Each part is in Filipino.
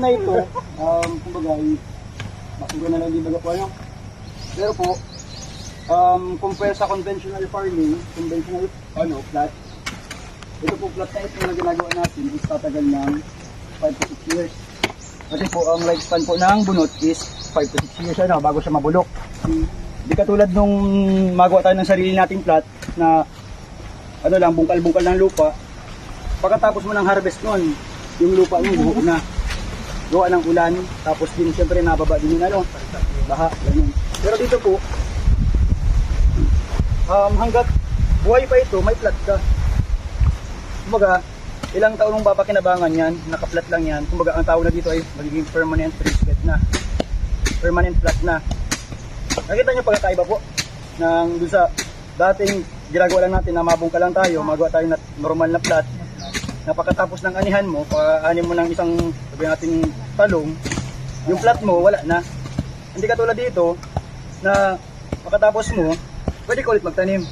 na ito, um, kumbaga, makikita na lang di baga po ano. Pero po, um, compare sa conventional farming, conventional ano, plat, ito po plat na ito na ginagawa natin is tatagal ng 5 to 6 years. Kasi po, ang lifespan po ng bunot is 5 to 6 years ano, bago siya mabulok. Di katulad nung magawa tayo ng sarili nating plat na ano lang, bungkal-bungkal ng lupa. Pagkatapos mo ng harvest nun, yung lupa mo buo na. Gawa ng ulan, tapos din siyempre nababa din yung ano, baha, ganun. Pero dito po, um, hanggat buhay pa ito, may plat ka. Kumbaga, ilang taon mong papakinabangan yan, nakaplat lang yan. Kumbaga, ang tawag na dito ay magiging permanent bed na. Permanent plat na. Nakita niyo pagkakaiba po ng dun sa dating ginagawa lang natin na mabungka lang tayo, magawa tayo na normal na plat. Na pagkatapos ng anihan mo, pag-ani mo ng isang sabihin natin talong, yung plat mo wala na. Hindi katulad dito na pagkatapos mo, pwede ka ulit magtanim.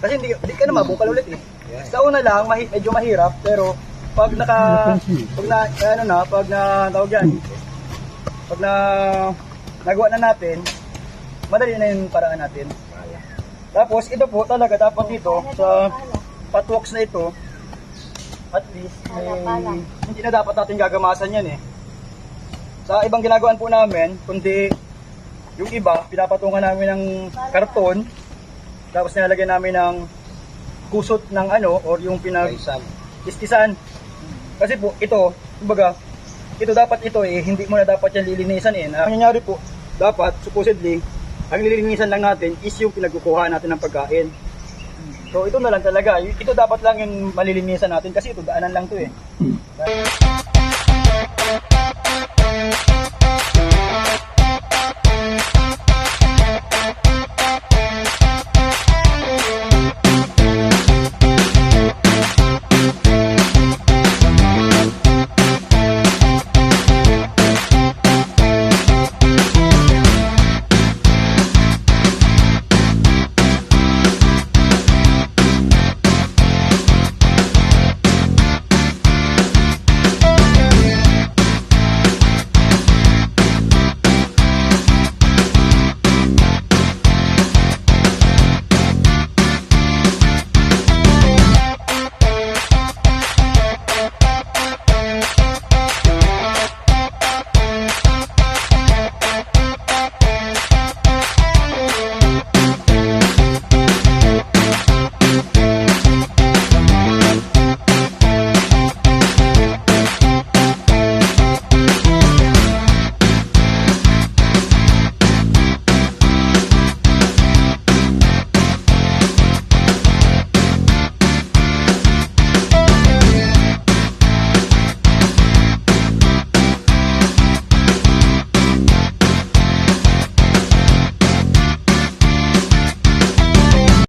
Kasi hindi, hindi ka na mabungkal ulit eh. Sa una lang, mahi, medyo mahirap, pero pag naka, pag na, ano na, pag na, tawag yan, pag na, nagawa na natin, madali na yung paraan natin. Tapos, ito po talaga, dapat dito, sa patwalks na ito, at least, may, hindi na dapat natin gagamasan yan eh. Sa ibang ginagawan po namin, kundi yung iba, pinapatungan namin ng karton, tapos nilalagyan namin ng kusot ng ano, or yung pinag istisan. Kasi po, ito, kumbaga, ito dapat ito eh, hindi mo na dapat yan lilinisan eh. Ang nangyayari po, dapat, supposedly, ang lilinisan lang natin is yung pinagkukuha natin ng pagkain. So ito na lang talaga, ito dapat lang yung malilinisan natin kasi ito daanan lang to eh.